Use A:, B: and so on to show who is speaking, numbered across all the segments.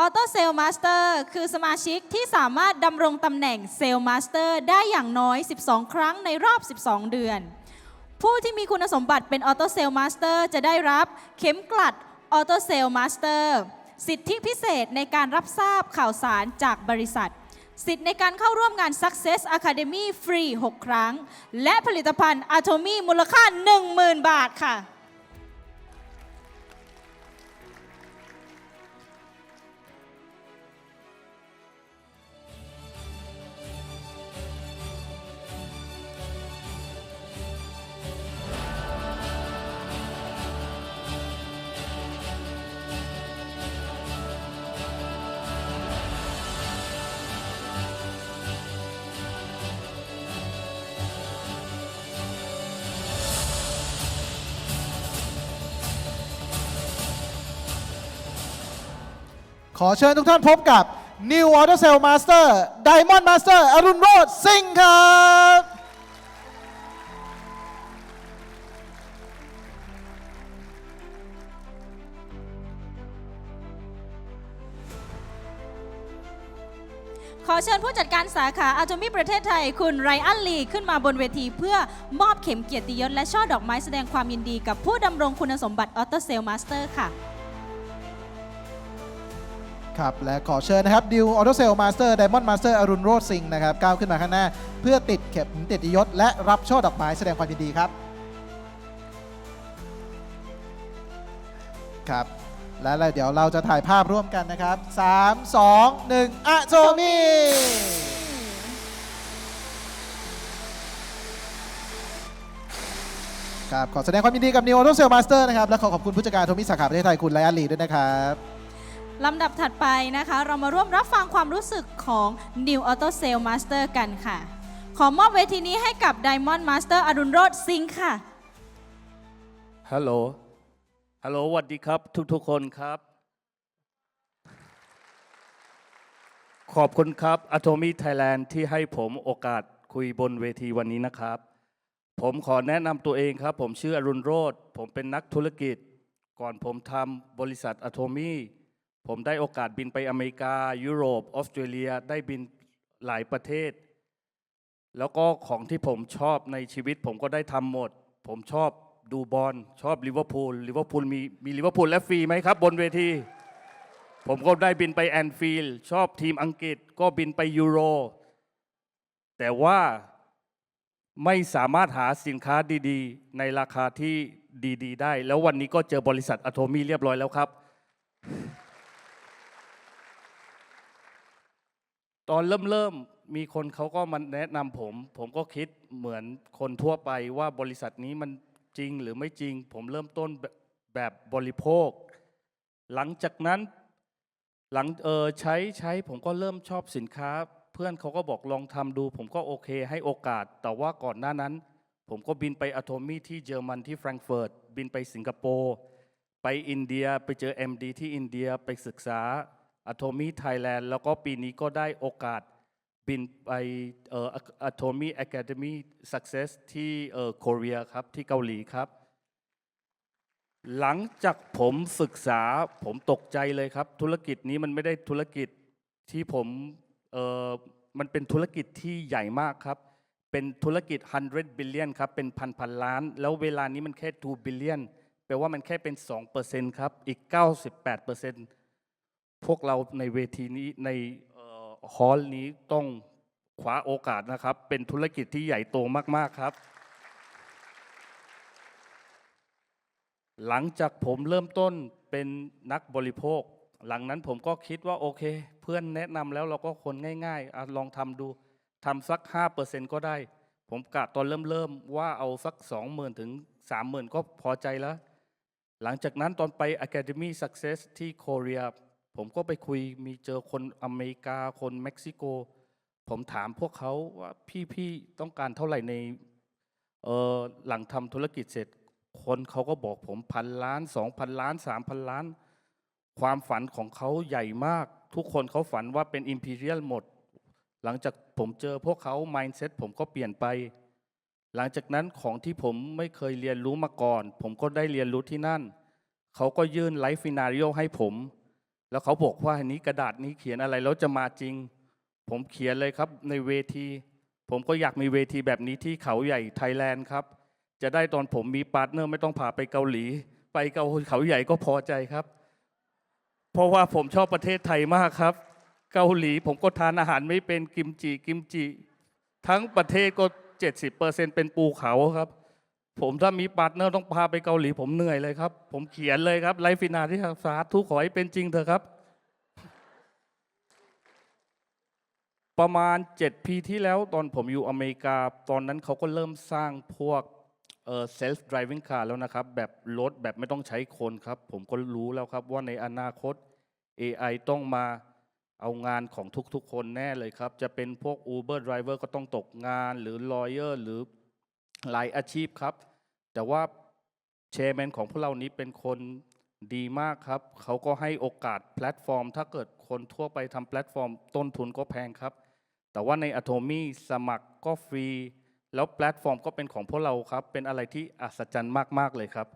A: ออโต้เซล l ์มาสเตอร์คือสมาชิกที่สามารถดำรงตำแหน่งเซลล์มาสเตอร์ได้อย่างน้อย 12 ครั้งในรอบ 12 เดือน ผู้ที่มีคุณสมบัติเป็นออโต้เซล l ์มาสเตอร์จะได้รับเข็มกลัดออโต้เซล l ์มาสเตอร์สิทธิพิเศษในการรับทราบข่าวสารจากบริษัท สิทธิในการเข้าร่วมงาน Success Academy ฟรี 6 ครั้ง และผลิตภัณฑ์ Atomy มูลค่า 10,000 บาทค่ะ
B: ขอเชิญทุกท่านพบกับ New Auto Cell Master Diamond Master อรุณโรจน์สิงห์ครับ
A: ขอเชิญผู้จัดการสาขาอา t มีประเทศไทย คุณไรอันลีขึ้นมาบนเวที เพื่อมอบเข็มเกียรติยศและช่อดอกไม้แสดงความยินดีกับผู้ดำรงคุณสมบัติออโตเซล l ์มาสเตอร์ค่ะ
B: ครับและขอเชิญนะครับ New Auto Cell Master Diamond Master อรุณโรจน์สิงห์นะครับก้าวขึ้นมาข้างหน้า เพื่อติดเข็มติดยศ และรับช่อดอกไม้แสดงความยินดีครับครับและเดี๋ยวเราจะถ่ายภาพร่วมกันนะครับ 3 2 1อะโซมีครับขอแสดงความยินดีกับ New Auto Cell Master นะครับและขอขอบคุณผู้จัดการโทมิสาขาประเทศไทยคุณไลอาลีด้วยนะครับ
A: ลำดับถัดไปนะคะ เรามาร่วมรับฟังความรู้สึกของ New Auto Sale Master กันค่ะ ขอมอบเวทีนี้ให้กับ Diamond Master อรุณโรจน์สิงห์ค่ะ
C: ฮัลโหล ฮัลโหลสวัสดีครับ ทุกๆคนครับ ขอบคุณครับ Atomy Thailand ที่ให้ผมโอกาสคุยบนเวทีวันนี้นะครับ ผมขอแนะนำตัวเองครับ ผมชื่ออรุณโรธผมเป็นนักธุรกิจ ก่อนผมทำบริษัท Atomy ผมได้โอกาสบินไปอเมริกา ยุโรป ออสเตรเลียได้บินหลายประเทศ แล้วก็ของที่ผมชอบในชีวิต ผมก็ได้ทำหมด ผมชอบดูบอลชอบลิเวอร์พูลลิเวอร์พูลมีมีลิเวอร์พูลและฟรีไหมครับ บนเวที ผมก็ได้บินไปแอนฟิลด์ชอบทีมอังกฤษก็บินไปยูโร แต่ว่าไม่สามารถหาสินค้าดีๆ ในราคาที่ดีๆ ได้ แล้ววันนี้ก็เจอบริษัทอะโทมีเรียบร้อยแล้วครับ ตอนเริ่มเริ่มมีคนเขาก็มาแนะนำผม ผมก็คิดเหมือนคนทั่วไปว่าบริษัทนี้มันจริงหรือไม่จริง ผมเริ่มต้นแบบแบบบริโภค หลังจากนั้นหลังเออใช้ใช้ผมก็เริ่มชอบสินค้า เพื่อนเขาก็บอกลองทำดู ผมก็โอเคให้โอกาส แต่ว่าก่อนหน้านั้น ผมก็บินไปอะโทมี่ที่เยอรมันที่แฟรงก์เฟิร์ตบินไปสิงคโปร์ไปอินเดียไปเจอ MD ที่อินเดียไปศึกษา อะโทมี่ไทยแลนด์แล้วก็ปีนี้ก็ได้โอกาสบินไปเอ่ออะโทมี่อะคาเดมี่สักเซสที่เอ่อเกาหลีครับที่เกาหลีครับ หลังจากผมศึกษาผมตกใจเลยครับ ธุรกิจนี้มันไม่ได้ธุรกิจที่ผมเออมันเป็นธุรกิจที่ใหญ่มากครับ เป็นธุรกิจ 100 billion ครับ เป็นพันพันล้าน แล้วเวลานี้มันแค่ 2 billion แปลว่ามันแค่เป็น 2%ครับ อีก 98% พวกเราในเวทีนี้ในฮอลล์นี้ต้องคว้าโอกาสนะครับ เป็นธุรกิจที่ใหญ่โตมากๆครับ หลังจากผมเริ่มต้นเป็นนักบริโภค หลังนั้นผมก็คิดว่าโอเค เพื่อนแนะนำแล้วเราก็คนง่ายๆอลองทำดูทำสัก 5%ก็ได้ ผมกะตอนเริ่มเริ่มๆว่าเอาสัก 20,000 ถึง 30,000 ก็พอใจแล้ว หลังจากนั้นตอนไป Academy Success ที่โคเรีย ผมก็ไปคุยมีเจอคนอเมริกาคนเม็กซิโก ผมถามพวกเขาว่าพี่ๆต้องการเท่าไหร่ในเออหลังทำธุรกิจเสร็จ คนเขาก็บอกผมพันล้านสองพันล้านสามพันล้าน ความฝันของเขาใหญ่มาก ทุกคนเขาฝันว่าเป็นอิมพีเรียลหมด หลังจากผมเจอพวกเขา mindset ผมก็เปลี่ยนไป หลังจากนั้นของที่ผมไม่เคยเรียนรู้มาก่อน ผมก็ได้เรียนรู้ที่นั่น เขาก็ยื่นไลฟ์ฟินาริโอให้ผม แล้วเขาบอกว่าอันนี้กระดาษนี้เขียนอะไรแล้วจะมาจริง ผมเขียนเลยครับในเวที ผมก็อยากมีเวทีแบบนี้ที่เขาใหญ่ไทยแลนด์ครับ จะได้ตอนผมมีพาร์ทเนอร์ไม่ต้องพาไปเกาหลี ไปเกาเขาใหญ่ก็พอใจครับ เพราะว่าผมชอบประเทศไทยมากครับ เกาหลีผมก็ทานอาหารไม่เป็นกิมจิกิมจิ ทั้งประเทศก็ 70%เป็นปูเขาครับ ผมถ้ามีพาร์ทเนอร์ต้องพาไปเกาหลี ผมเหนื่อยเลยครับ ผมเขียนเลยครับไลฟ์ฟินาที่สาธุขอให้เป็นจริงเถอะครับ ประมาณ 7 ปีที่แล้วตอนผมอยู่อเมริกา ตอนนั้นเขาก็เริ่มสร้างพวกเอ่อ self driving car แล้วนะครับ แบบรถแบบไม่ต้องใช้คนครับ ผมก็รู้แล้วครับว่าในอนาคต AI ต้องมาเอางานของทุกๆ คนแน่เลยครับ จะเป็นพวก Uber driver ก็ต้องตกงาน หรือ lawyer หรือ หลายอาชีพครับ แต่ว่าแชร์แมนของพวกเรานี้เป็นคนดีมากครับ เขาก็ให้โอกาสแพลตฟอร์ม ถ้าเกิดคนทั่วไปทำแพลตฟอร์ม ต้นทุนก็แพงครับ แต่ว่าใน Atomy สมัครก็ฟรี แล้วแพลตฟอร์มก็เป็นของพวกเราครับ เป็นอะไรที่อัศจรรย์มาก ๆ เลยครับ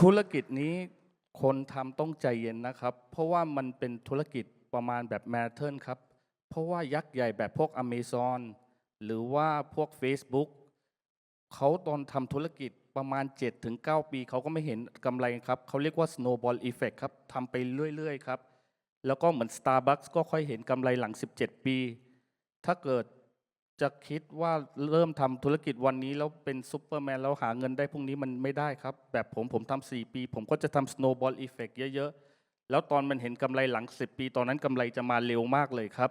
C: ธุรกิจนี้คนทำต้องใจเย็นนะครับ เพราะว่ามันเป็นธุรกิจประมาณแบบแมทเทิลครับ เพราะว่ายักษ์ใหญ่แบบพวก Amazon หรือว่าพวก Facebook เขาตอนทำธุรกิจประมาณ 7-9 ปี เขาก็ไม่เห็นกำไรครับ เขาเรียกว่า snowball effect ครับทำไปเรื่อย ๆ ครับ แล้วก็เหมือน Starbucks ก็ค่อยเห็นกำไรหลัง 17 ปี ถ้าเกิดจะคิดว่าเริ่มทำธุรกิจวันนี้ แล้วเป็นซูเปอร์แมนแล้วหาเงินได้พรุ่งนี้มันไม่ได้ครับ แบบผมผมทำ4ปี ผมก็จะทำ snowball effect เยอะ ๆ แล้วตอนมันเห็นกำไรหลัง 10 ปี ตอนนั้นกำไรจะมาเร็วมากเลยครับ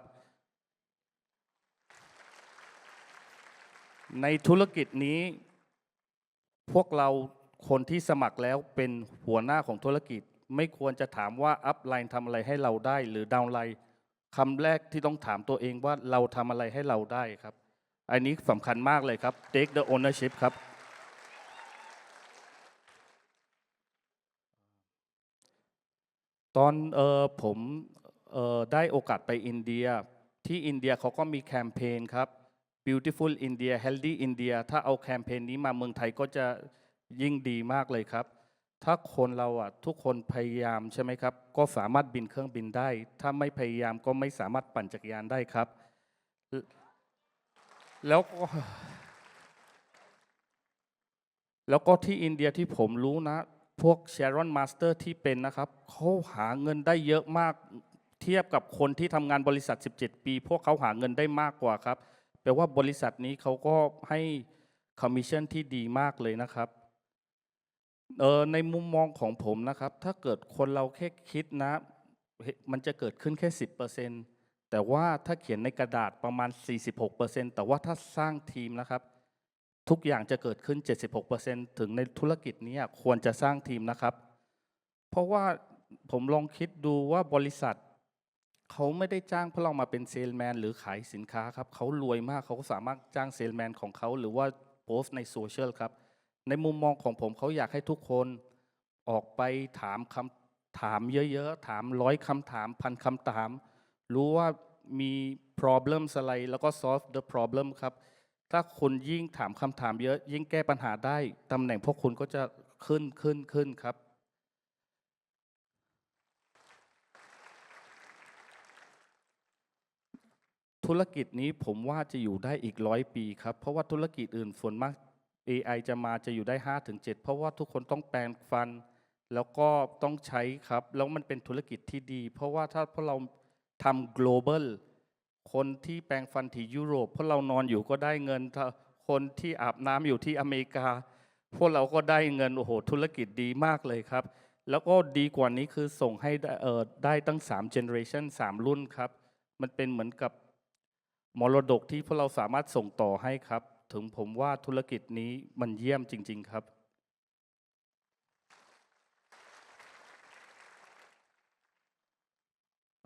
C: ในธุรกิจนี้ พวกเราคนที่สมัครแล้วเป็นหัวหน้าของธุรกิจ ไม่ควรจะถามว่าอัพไลน์ทำอะไรให้เราได้ หรือดาวไลน์คำแรกที่ต้องถามตัวเองว่าเราทำอะไรให้เราได้ครับ อันนี้สำคัญมากเลยครับ take the ownership ครับ ตอนเออผมเออได้โอกาสไปอินเดีย ที่อินเดียเขาก็มีแคมเปญครับ Beautiful India Healthy India ถ้าเอาแคมเปญนี้มาเมืองไทยก็จะยิ่งดีมากเลยครับ ถ้าคนเราอะทุกคนพยายามใช่ไหมครับ ก็สามารถบินเครื่องบินได้ ถ้าไม่พยายามก็ไม่สามารถปั่นจักรยานได้ครับ แล้วก็แล้วก็ที่อินเดียที่ผมรู้นะ พวก Sharon Master ที่เป็นนะครับเขาหาเงินได้เยอะมาก เทียบกับคนที่ทำงานบริษัท 17 ปี พวกเขาหาเงินได้มากกว่าครับ แปลว่าบริษัทนี้เขาก็ให้คอมมิชชั่นที่ดีมากเลยนะครับเออในมุมมองของผมนะครับ ถ้าเกิดคนเราแค่คิดนะ มันจะเกิดขึ้นแค่ 10%แต่ว่าถ้าเขียนในกระดาษประมาณ 46%แต่ว่าถ้าสร้างทีมนะครับ ทุกอย่างจะเกิดขึ้น 76%ถึงในธุรกิจนี้ควรจะสร้างทีมนะครับ เพราะว่าผมลองคิดดูว่าบริษัท เขาไม่ได้จ้างพวกเรามาเป็นเซลแมนหรือขายสินค้าครับเขารวยมากเขาก็สามารถจ้างเซลแมนของเขาหรือว่าโพสต์ในโซเชียลครับ ในมุมมองของผมเขาอยากให้ทุกคนออกไปถามคำถามเยอะๆ ถามร้อยคำถามพันคำถาม รู้ว่ามี problem อะไรแล้วก็ solve the problem ครับ ถ้าคุณยิ่งถามคำถามเยอะ ยิ่งแก้ปัญหาได้ตำแหน่งพวกคุณก็จะขึ้นขึ้นขึ้นครับ ธุรกิจนี้ผมว่าจะอยู่ได้อีกร้อยปีครับ เพราะว่าธุรกิจอื่นส่วนมาก AI จะมาจะอยู่ได้5ถึง7เพราะว่าทุกคนต้องแปลงฟัน แล้วก็ต้องใช้ครับ แล้วมันเป็นธุรกิจที่ดี เพราะว่าถ้าพวกเราทำ global คนที่แปลงฟันที่ยุโรปพวกเรานอนอยู่ก็ได้เงิน คนที่อาบน้ำอยู่ที่อเมริกา พวกเราก็ได้เงินโอ้โหธุรกิจดีมากเลยครับ แล้วก็ดีกว่านี้คือส่งให้ได้ออได้ตั้ง3 generation 3 รุ่นครับ มันเป็นเหมือนกับ มรดกที่พวกเราสามารถส่งต่อให้ครับ ถึงผมว่าธุรกิจนี้มันเยี่ยมจริง ๆครับ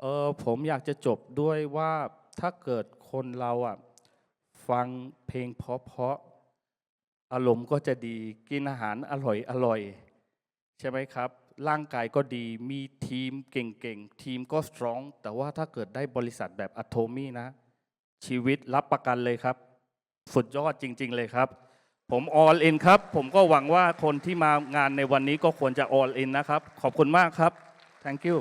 C: เออผมอยากจะจบด้วยว่าถ้าเกิดคนเราอะฟังเพลงเพราะๆอารมณ์ก็จะดีกินอาหารอร่อยอร่อยใช่ไหมครับ ร่างกายก็ดีมีทีมเก่งๆ ทีมก็สตรอง แต่ว่าถ้าเกิดได้บริษัทแบบอะโทมี่นะ ชีวิตรับประกันเลยครับ สุดยอดจริง ๆ เลยครับ ผมออลอินครับ ผมก็หวังว่าคนที่มางานในวันนี้ก็ควรจะออลอินนะครับ ขอบคุณมากครับ thank you